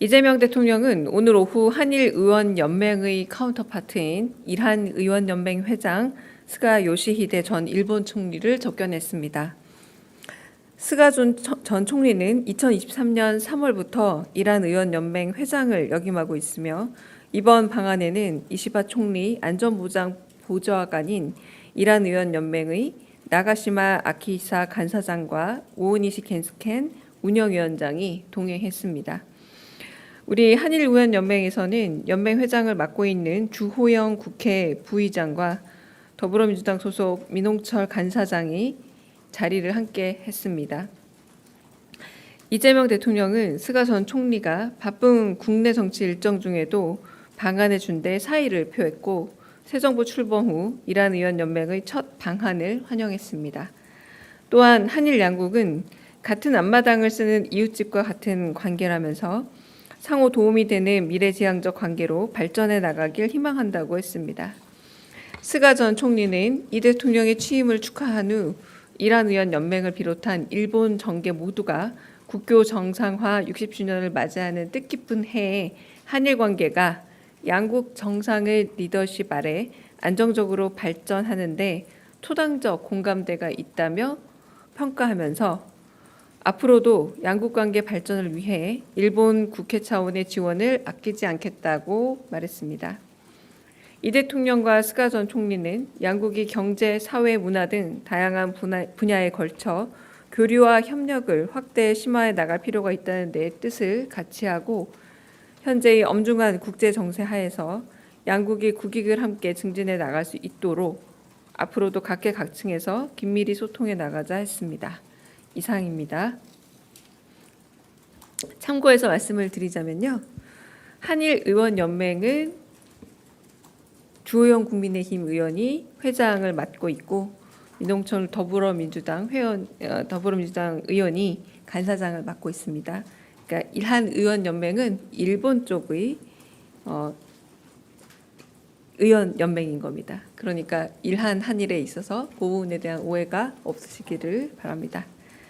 이재명 대통령은 오늘 오후 한일 의원 연맹의 카운터파트인 일한 의원 연맹 회장 스가 요시히데 전 일본 총리를 접견했습니다. 스가 전, 전 총리는 2023년 3월부터 이란 의원 연맹 회장을 역임하고 있으며 이번 방안에는 이시바 총리 안전보장 보좌관인 이란 의원 연맹의 나가시마 아키사 간사장과 오은이시 켄스켄 운영위원장이 동행했습니다. 우리 한일의원연맹에서는 연맹 회장을 맡고 있는 주호영 국회 부의장과 더불어민주당 소속 민홍철 간사장이 자리를 함께 했습니다. 이재명 대통령은 스가 전 총리가 바쁜 국내 정치 일정 중에도 방한해 준 데 사의를 표했고 새 정부 출범 후 이란 의원 연맹의 첫 방한을 환영했습니다. 또한 한일 양국은 같은 앞마당을 쓰는 이웃집과 같은 관계라면서 상호 도움이 되는 미래지향적 관계로 발전해 나가길 희망한다고 했습니다. 스가 전 총리는 이 대통령의 취임을 축하한 후 이란 의원 연맹을 비롯한 일본 정계 모두가 국교 정상화 60주년을 맞이하는 뜻깊은 해에 한일 관계가 양국 정상의 리더십 아래 안정적으로 발전하는데 초당적 공감대가 있다며 평가하면서 앞으로도 양국 관계 발전을 위해 일본 국회 차원의 지원을 아끼지 않겠다고 말했습니다. 이 대통령과 스가 전 총리는 양국이 경제, 사회, 문화 등 다양한 분야, 분야에 걸쳐 교류와 협력을 확대 심화해 나갈 필요가 있다는 데 뜻을 같이 하고 현재의 엄중한 국제 정세 하에서 양국이 국익을 함께 증진해 나갈 수 있도록 앞으로도 각계각층에서 긴밀히 소통해 나가자 했습니다. 이상입니다. 참고해서 말씀을 드리자면요. 한일 의원 연맹은 주호영 국민의힘 의원이 회장을 맡고 있고 민홍철 더불어민주당 회원 어, 더불어민주당 의원이 간사장을 맡고 있습니다. 그러니까 일한 의원 연맹은 일본 쪽의 어, 의원 연맹인 겁니다. 그러니까 일한 한일에 있어서 그 부분에 대한 오해가 없으시기를 바랍니다.